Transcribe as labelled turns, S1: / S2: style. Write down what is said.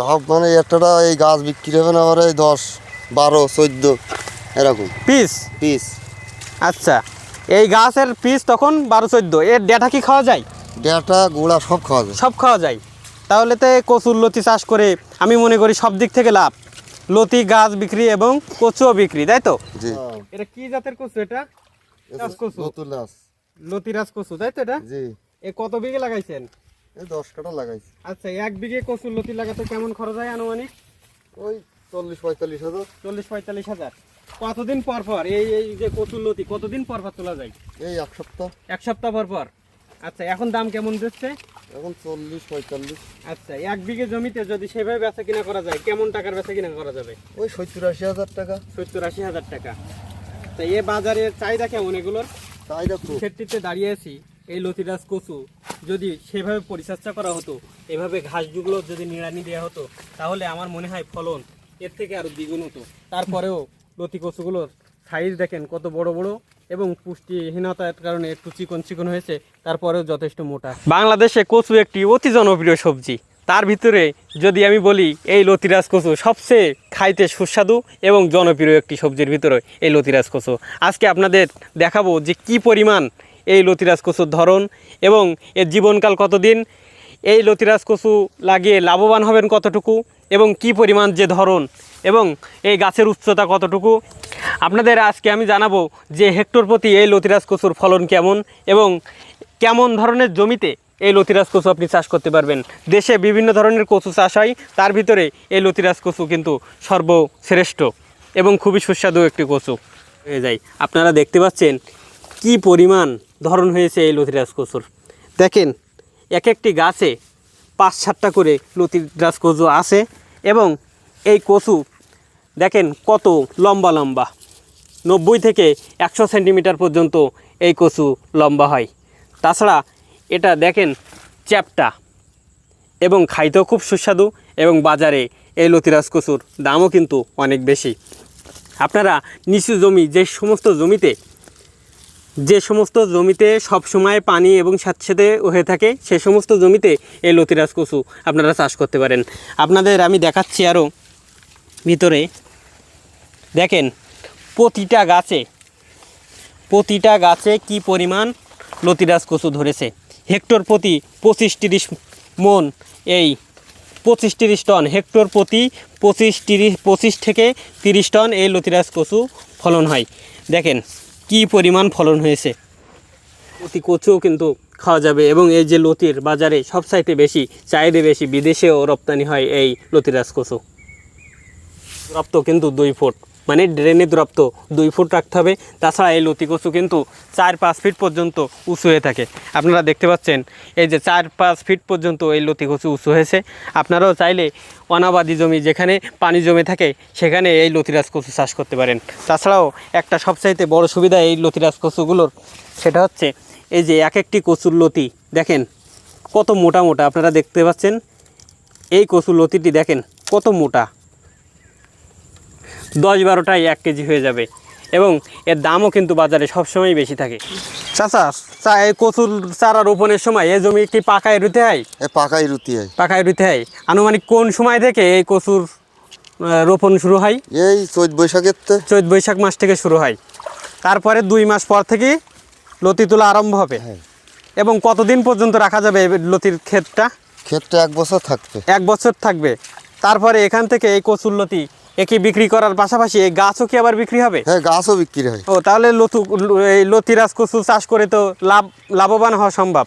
S1: লাভ মানে একটা এই গাছ বিক্রি হবে না আবার এই দশ বারো চোদ্দ এরকম।
S2: পিস?
S1: পিস।
S2: আচ্ছা এই গাছের পিস তখন বারো চোদ্দ এর ডেটা কি খাওয়া যায়?
S1: ডেটা গুঁড়া সব খাওয়া যায়।
S2: সব খাওয়া যায়। তাহলে তো কচুর লতি চাষ করে আমি মনে করি সব দিক থেকে লাভ। লতি গাছ বিক্রি এবং কচুও বিক্রি তাই তো?
S1: জি।
S2: এটা কি জাতের কচু এটা? কচু।
S1: গাছ
S2: লতিরাজ কচু তাই তো এটা?
S1: জি।
S2: এ কত বিঘে লাগাইছেন?
S1: এই দশ কাটা লাগাইছি।
S2: আচ্ছা এক বিঘে কচুর লতি লাগাতে কেমন খরচ হয় আনুমানিক?
S1: ওই চল্লিশ পঁয়তাল্লিশ হাজার।
S2: চল্লিশ পঁয়তাল্লিশ হাজার। কতদিন পর পর এই এই যে কচুর লতি কতদিন পর পর তোলা যায়?
S1: এই এক সপ্তাহ।
S2: এক সপ্তাহ পর পর। আচ্ছা এখন দাম কেমন দিচ্ছে?
S1: এখন চল্লিশ পঁয়তাল্লিশ।
S2: আচ্ছা এক বিঘে জমিতে যদি সেভাবে বেচা কিনা করা যায় কেমন টাকার বেচা কিনা করা যাবে?
S1: ওই সত্তর আশি হাজার টাকা।
S2: সত্তর আশি হাজার টাকা। তা এ বাজারে চাহিদা কেমন এগুলোর?
S1: দেখো
S2: ক্ষেত্রে দাঁড়িয়ে আছি। এই লতিরাজ কচু যদি সেভাবে পরিচর্যা করা হতো, এভাবে ঘাসগুলো যদি নিড়ানি দেওয়া হতো, তাহলে আমার মনে হয় ফলন এর থেকে আরও দ্বিগুণ হতো। তারপরেও লতি কচুগুলোর সাইজ দেখেন কত বড় বড় এবং পুষ্টিহীনতার কারণে একটু চিকন চিকন হয়েছে, তারপরেও যথেষ্ট মোটা। বাংলাদেশে কচু একটি অতি জনপ্রিয় সবজি। তার ভিতরে যদি আমি বলি, এই লতিরাজ কচু সবচেয়ে খাইতে সুস্বাদু এবং জনপ্রিয় একটি সবজির ভিতরে এই লতিরাজ কচু। আজকে আপনাদের দেখাবো যে কি পরিমাণ এই লতিরাজ কচুর ধরন এবং এর জীবনকাল কতদিন? এই লতিরাজ কচু লাগিয়ে লাভবান হবেন কতটুকু? এবং কি পরিমাণ যে ধরন? এবং এই গাছের উচ্চতা কতটুকু? আপনাদের আজকে আমি জানাব যে হেক্টর প্রতি এই লতিরাজ কচুর ফলন কেমন এবং কেমন ধরনের জমিতে এই লতিরাজ কচু আপনি চাষ করতে পারবেন। দেশে বিভিন্ন ধরনের কচু চাষ হয়, তার ভিতরে এই লতিরাজ কচু কিন্তু সর্বশ্রেষ্ঠ এবং খুবই সুস্বাদু একটি কচু। হয়ে যায় আপনারা দেখতে পাচ্ছেন কি পরিমাণ ধরন হয়েছে এই লতিরাজ কচুর। দেখেন এক একটি গাছে পাঁচ সাতটা করে লতিরাজ কচু আছে এবং এই কচু, দেখেন কত লম্বা লম্বা। নব্বই থেকে একশো সেন্টিমিটার পর্যন্ত এই কচু লম্বা হয়। তাছাড়া এটা দেখেন চ্যাপটা, এবং খাইতেও খুব সুস্বাদু এবং বাজারে এই লতিরাজ কচুর দামও কিন্তু অনেক বেশি। আপনারা নিচু জমি, যে সমস্ত জমিতে যে সমস্ত জমিতে সব সময় পানি এবং স্যাঁতস্যাঁতে হয়ে থাকে, সে সমস্ত জমিতে এই লতিরাজ কচু আপনারা চাষ করতে পারেন। আপনাদের আমি দেখাচ্ছি আরও ভিতরে। দেখেন, প্রতিটা গাছে প্রতিটা গাছে কি পরিমাণ লতিরাজ কচু ধরেছে? হেক্টর প্রতি পঁচিশ তিরিশ মন এই পঁচিশ তিরিশ টন, হেক্টর প্রতি পঁচিশ তিরিশ, পঁচিশ থেকে তিরিশ টন এই লতিরাজ কচু ফলন হয়। দেখেন কি পরিমাণ ফলন হয়েছে? অতি কচুও কিন্তু খাওয়া যাবে এবং এই যে লতির বাজারে সব সাইটে বেশি চাহিদা বেশি বিদেশেও রপ্তানি হয় এই লতিরাজ কচু রপ্ত কিন্তু দুই ফুট। মানে ড্রেনের দূরত্ব দুই ফুট রাখতে হবে। তাছাড়া এই লতি কচু কিন্তু চার পাঁচ ফিট পর্যন্ত উঁচু হয়ে থাকে। আপনারা দেখতে পাচ্ছেন, এই যে চার পাঁচ ফিট পর্যন্ত এই লতি কচু উঁচু হয়েছে। আপনারাও চাইলে অনাবাদি জমি যেখানে পানি জমে থাকে, সেখানে এই লতিরাজ কচু চাষ করতে পারেন। তাছাড়াও একটা সবচাইতে বড় সুবিধা এই লতিরাজ কচুগুলোর, সেটা হচ্ছে এই যে এক একটি কচুর লতি, দেখেন কত মোটা মোটা, আপনারা দেখতে পাচ্ছেন। এই কচুর লতিটি দেখেন কত মোটা। দশ বারোটাই এক কেজি হয়ে যাবে এবং এর দামও কিন্তু বাজারে সবসময় বেশি থাকে। চাচা চা এই কচুর চারা রোপণের সময় এই জমি কি পাকায় রুতে হয়?
S1: পাকায় পাকাই রুটি হয়।
S2: পাকায় রুতে হয়। আনুমানিক কোন সময় থেকে এই কচুর রোপণ শুরু হয়?
S1: এই চৈত বৈশাখের তে।
S2: চৈত বৈশাখ মাস থেকে শুরু হয়। তারপরে দুই মাস পর থেকে লতি তোলা আরম্ভ হবে।
S1: হ্যাঁ।
S2: এবং কতদিন পর্যন্ত রাখা যাবে লতির ক্ষেতটা?
S1: ক্ষেতটা এক বছর থাকবে।
S2: এক বছর থাকবে। তারপরে এখান থেকে এই কচুর লতি একে বিক্রি করার পাশাপাশি এই গাছও কি আবার বিক্রি হবে?
S1: হ্যাঁ গাছও বিক্রি হয়।
S2: ও তাহলে লতু এই লতিরাজ কচু চাষ করে তো লাভ লাভবান হওয়া সম্ভব।